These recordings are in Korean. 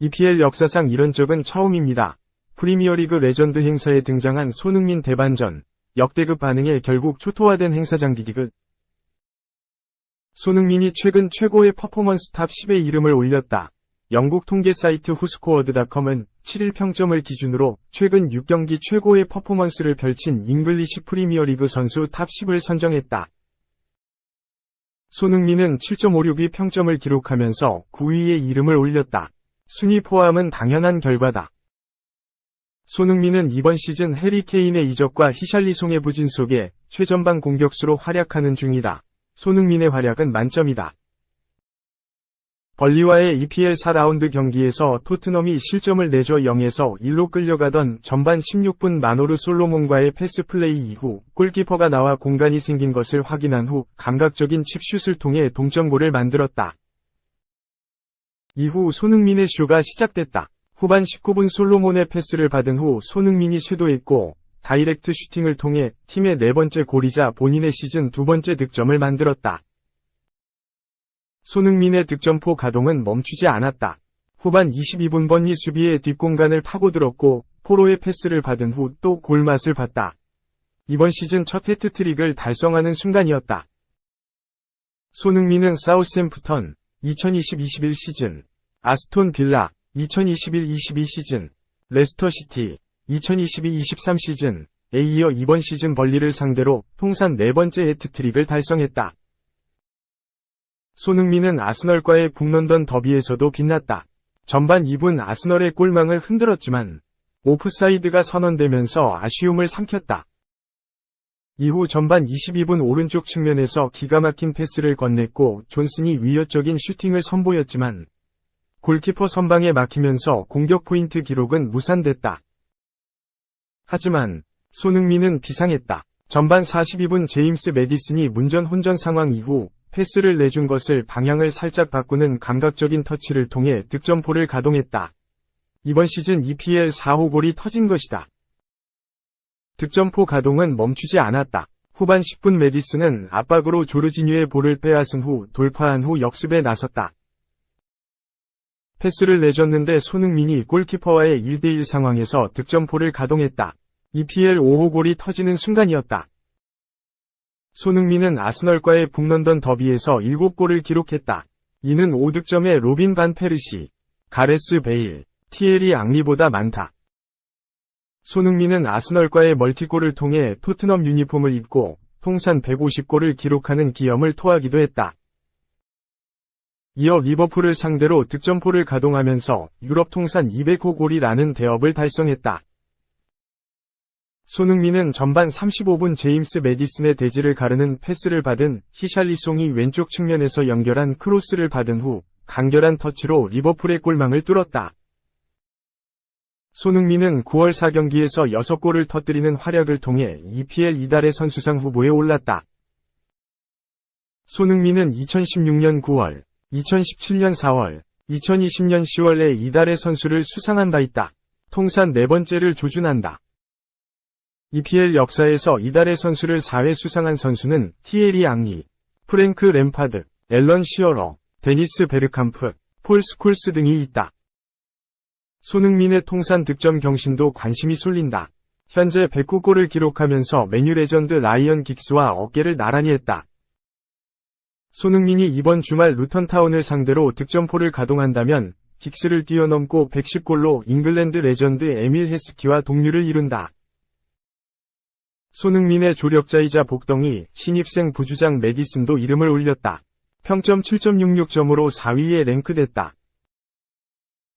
EPL 역사상 이런 적은 처음입니다. 프리미어리그 레전드 행사에 등장한 손흥민 대반전, 역대급 반응에 결국 초토화된 행사장 디디그. 손흥민이 최근 최고의 퍼포먼스 탑 10에 이름을 올렸다. 영국 통계 사이트 후스코어드닷컴은 7일 평점을 기준으로 최근 6경기 최고의 퍼포먼스를 펼친 잉글리시 프리미어리그 선수 탑 10을 선정했다. 손흥민은 7.56의 평점을 기록하면서 9위에 이름을 올렸다. 순위 포함은 당연한 결과다. 손흥민은 이번 시즌 해리 케인의 이적과 히샬리송의 부진 속에 최전방 공격수로 활약하는 중이다. 손흥민의 활약은 만점이다. 벌리와의 EPL 4라운드 경기에서 토트넘이 실점을 내줘 0에서 1로 끌려가던 전반 16분 마노르 솔로몬과의 패스 플레이 이후 골키퍼가 나와 공간이 생긴 것을 확인한 후 감각적인 칩슛을 통해 동점골을 만들었다. 이후 손흥민의 쇼가 시작됐다. 후반 19분 솔로몬의 패스를 받은 후 손흥민이 쇄도했고 다이렉트 슈팅을 통해 팀의 네 번째 골이자 본인의 시즌 두 번째 득점을 만들었다. 손흥민의 득점포 가동은 멈추지 않았다. 후반 22분 번니 수비의 뒷공간을 파고들었고 포로의 패스를 받은 후 또 골맛을 봤다. 이번 시즌 첫 해트트릭을 달성하는 순간이었다. 손흥민은 사우스햄프턴 2020-21 시즌, 아스톤 빌라 2021-22 시즌, 레스터 시티 2022-23 시즌, 에 이어 이번 시즌 벌리를 상대로 통산 네 번째 해트트릭을 달성했다. 손흥민은 아스널과의 북런던 더비에서도 빛났다. 전반 2분 아스널의 골망을 흔들었지만 오프사이드가 선언되면서 아쉬움을 삼켰다. 이후 전반 22분 오른쪽 측면에서 기가 막힌 패스를 건넸고 존슨이 위협적인 슈팅을 선보였지만 골키퍼 선방에 막히면서 공격 포인트 기록은 무산됐다. 하지만 손흥민은 비상했다. 전반 42분 제임스 메디슨이 문전 혼전 상황 이후 패스를 내준 것을 방향을 살짝 바꾸는 감각적인 터치를 통해 득점포를 가동했다. 이번 시즌 EPL 4호 골이 터진 것이다. 득점포 가동은 멈추지 않았다. 후반 10분 메디슨은 압박으로 조르지뉴의 볼을 빼앗은 후 돌파한 후 역습에 나섰다. 패스를 내줬는데 손흥민이 골키퍼와의 1대1 상황에서 득점포를 가동했다. EPL 5호 골이 터지는 순간이었다. 손흥민은 아스널과의 북런던 더비에서 7골을 기록했다. 이는 5득점의 로빈 반 페르시, 가레스 베일, 티에리 앙리보다 많다. 손흥민은 아스널과의 멀티골을 통해 토트넘 유니폼을 입고 통산 150골을 기록하는 기염을 토하기도 했다. 이어 리버풀을 상대로 득점포를 가동하면서 유럽 통산 200호 골이라는 대업을 달성했다. 손흥민은 전반 35분 제임스 메디슨의 대지를 가르는 패스를 받은 히샬리송이 왼쪽 측면에서 연결한 크로스를 받은 후 간결한 터치로 리버풀의 골망을 뚫었다. 손흥민은 9월 4경기에서 6골을 터뜨리는 활약을 통해 EPL 이달의 선수상 후보에 올랐다. 손흥민은 2016년 9월, 2017년 4월, 2020년 10월에 이달의 선수를 수상한 바 있다. 통산 네 번째를 조준한다. EPL 역사에서 이달의 선수를 4회 수상한 선수는 티에리 앙리, 프랭크 램파드, 앨런 시어러, 데니스 베르캄프, 폴 스콜스 등이 있다. 손흥민의 통산 득점 경신도 관심이 쏠린다. 현재 109골을 기록하면서 메뉴 레전드 라이언 긱스와 어깨를 나란히 했다. 손흥민이 이번 주말 루턴타운을 상대로 득점포를 가동한다면 긱스를 뛰어넘고 110골로 잉글랜드 레전드 에밀 헤스키와 동률을 이룬다. 손흥민의 조력자이자 복덩이 신입생 부주장 메디슨도 이름을 올렸다. 평점 7.66점으로 4위에 랭크됐다.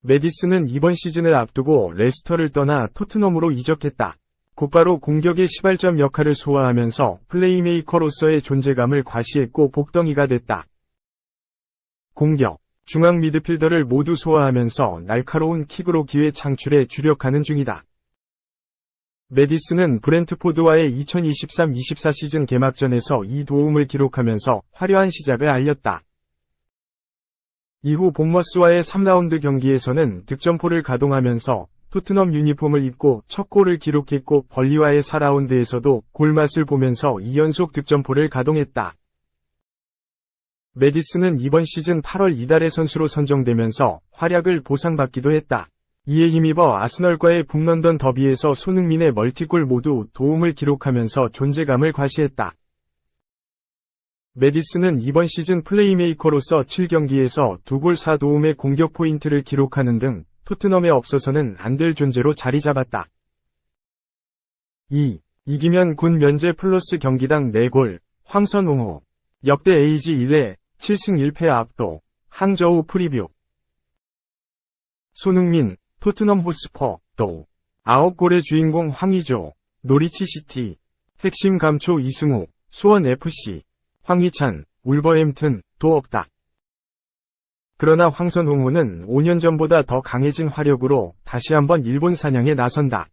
메디슨은 이번 시즌을 앞두고 레스터를 떠나 토트넘으로 이적했다. 곧바로 공격의 시발점 역할을 소화하면서 플레이메이커로서의 존재감을 과시했고 복덩이가 됐다. 공격, 중앙 미드필더를 모두 소화하면서 날카로운 킥으로 기회 창출에 주력하는 중이다. 메디슨은 브렌트포드와의 2023-24 시즌 개막전에서 이 도움을 기록하면서 화려한 시작을 알렸다. 이후 본머스와의 3라운드 경기에서는 득점포를 가동하면서 토트넘 유니폼을 입고 첫 골을 기록했고 벌리와의 4라운드에서도 골맛을 보면서 2연속 득점포를 가동했다. 메디스는 이번 시즌 8월 이달의 선수로 선정되면서 활약을 보상받기도 했다. 이에 힘입어 아스널과의 북런던 더비에서 손흥민의 멀티골 모두 도움을 기록하면서 존재감을 과시했다. 메디스는 이번 시즌 플레이메이커로서 7경기에서 2골 4도움의 공격 포인트를 기록하는 등 토트넘에 없어서는 안 될 존재로 자리 잡았다. 2. 이기면 군 면제 플러스 경기당 4골, 황선홍호. 역대 에이지 1회, 7승 1패 압도, 항저우 프리뷰. 손흥민, 토트넘 호스퍼, 또. 9골의 주인공 황희조, 노리치 시티. 핵심 감초 이승우, 수원 FC. 황희찬, 울버햄튼, 도 없다. 그러나 황선홍호는 5년 전보다 더 강해진 화력으로 다시 한번 일본 사냥에 나선다.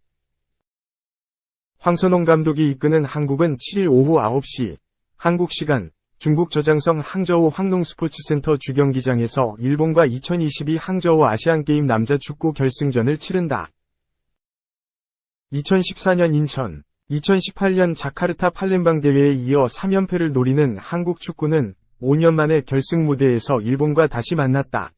황선홍 감독이 이끄는 한국은 7일 오후 9시 한국 시간 중국 저장성 항저우 황농 스포츠센터 주경기장에서 일본과 2022 항저우 아시안게임 남자 축구 결승전을 치른다. 2014년 인천, 2018년 자카르타 팔렘방 대회에 이어 3연패를 노리는 한국 축구는 5년 만에 결승 무대에서 일본과 다시 만났다.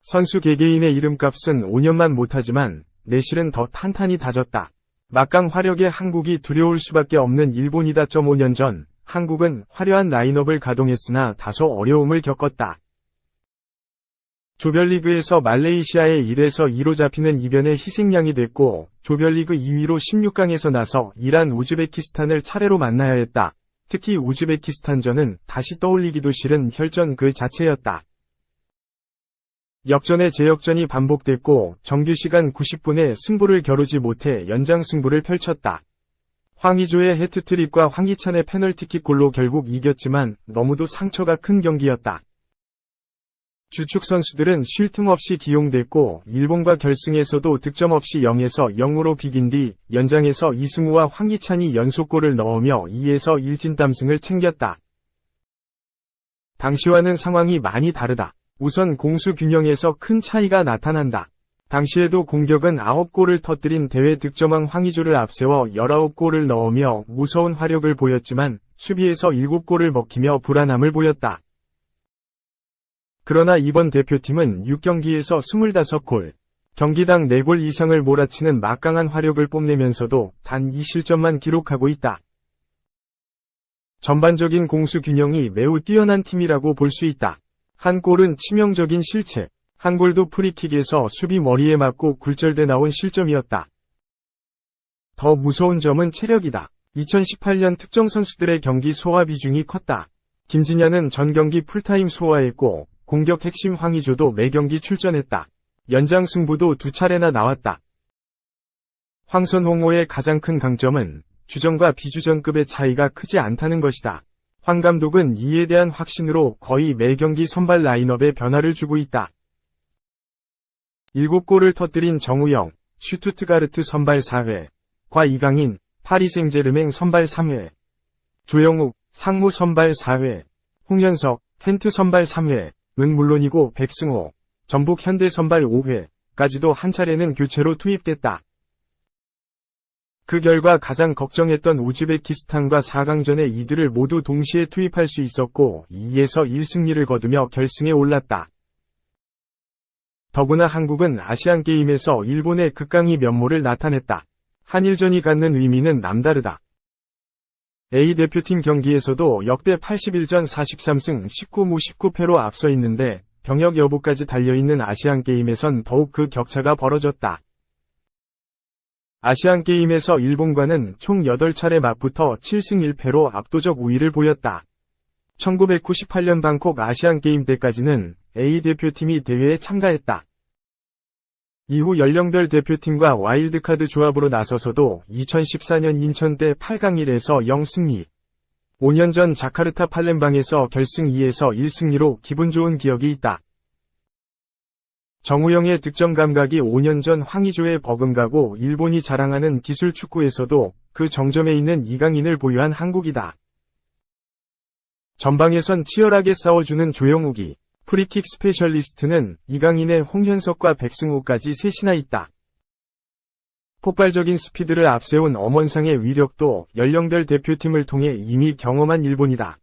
선수 개개인의 이름값은 5년만 못하지만 내실은 더 탄탄히 다졌다. 막강 화력의 한국이 두려울 수밖에 없는 일본이다. 5년 전 한국은 화려한 라인업을 가동했으나 다소 어려움을 겪었다. 조별리그에서 말레이시아의 1에서 2로 잡히는 이변의 희생양이 됐고 조별리그 2위로 16강에서 나서 이란 우즈베키스탄을 차례로 만나야 했다. 특히 우즈베키스탄전은 다시 떠올리기도 싫은 혈전 그 자체였다. 역전의 재역전이 반복됐고 정규 시간 90분에 승부를 겨루지 못해 연장 승부를 펼쳤다. 황희조의 헤트트릭과 황희찬의 페널티킥 골로 결국 이겼지만 너무도 상처가 큰 경기였다. 주축 선수들은 쉴 틈 없이 기용됐고 일본과 결승에서도 득점 없이 0에서 0으로 비긴 뒤 연장에서 이승우와 황희찬이 연속골을 넣으며 2에서 1진땀승을 챙겼다. 당시와는 상황이 많이 다르다. 우선 공수 균형에서 큰 차이가 나타난다. 당시에도 공격은 9골을 터뜨린 대회 득점왕 황희조를 앞세워 19골을 넣으며 무서운 화력을 보였지만 수비에서 7골을 먹히며 불안함을 보였다. 그러나 이번 대표팀은 6경기에서 25골, 경기당 4골 이상을 몰아치는 막강한 화력을 뽐내면서도 단 2실점만 기록하고 있다. 전반적인 공수 균형이 매우 뛰어난 팀이라고 볼 수 있다. 한 골은 치명적인 실책, 한 골도 프리킥에서 수비 머리에 맞고 굴절돼 나온 실점이었다. 더 무서운 점은 체력이다. 2018년 특정 선수들의 경기 소화 비중이 컸다. 김진야는 전 경기 풀타임 소화했고 공격 핵심 황희조도 매 경기 출전했다. 연장 승부도 두 차례나 나왔다. 황선홍호의 가장 큰 강점은 주전과 비주전급의 차이가 크지 않다는 것이다. 황 감독은 이에 대한 확신으로 거의 매 경기 선발 라인업에 변화를 주고 있다. 7골을 터뜨린 정우영, 슈투트가르트 선발 4회, 과 이강인, 파리 생제르맹 선발 3회, 조영욱, 상무 선발 4회, 홍현석, 헨트 선발 3회, 은 물론이고 백승호, 전북 현대 선발 5회까지도 한 차례는 교체로 투입됐다. 그 결과 가장 걱정했던 우즈베키스탄과 4강전에 이들을 모두 동시에 투입할 수 있었고 2에서 1승리를 거두며 결승에 올랐다. 더구나 한국은 아시안게임에서 일본의 극강의 면모를 나타냈다. 한일전이 갖는 의미는 남다르다. A 대표팀 경기에서도 역대 81전 43승 19무 19패로 앞서 있는데 병역 여부까지 달려있는 아시안게임에선 더욱 그 격차가 벌어졌다. 아시안게임에서 일본과는 총 8차례 맞붙어 7승 1패로 압도적 우위를 보였다. 1998년 방콕 아시안게임 때까지는 A 대표팀이 대회에 참가했다. 이후 연령별 대표팀과 와일드카드 조합으로 나서서도 2014년 인천 때 8강 1에서 0승리. 5년 전 자카르타 팔렘방에서 결승 2에서 1승리로 기분 좋은 기억이 있다. 정우영의 득점 감각이 5년 전 황희조의 버금가고 일본이 자랑하는 기술 축구에서도 그 정점에 있는 이강인을 보유한 한국이다. 전방에선 치열하게 싸워주는 조영욱이 프리킥 스페셜리스트는 이강인의 홍현석과 백승호까지 셋이나 있다. 폭발적인 스피드를 앞세운 엄원상의 위력도 연령별 대표팀을 통해 이미 경험한 일본이다.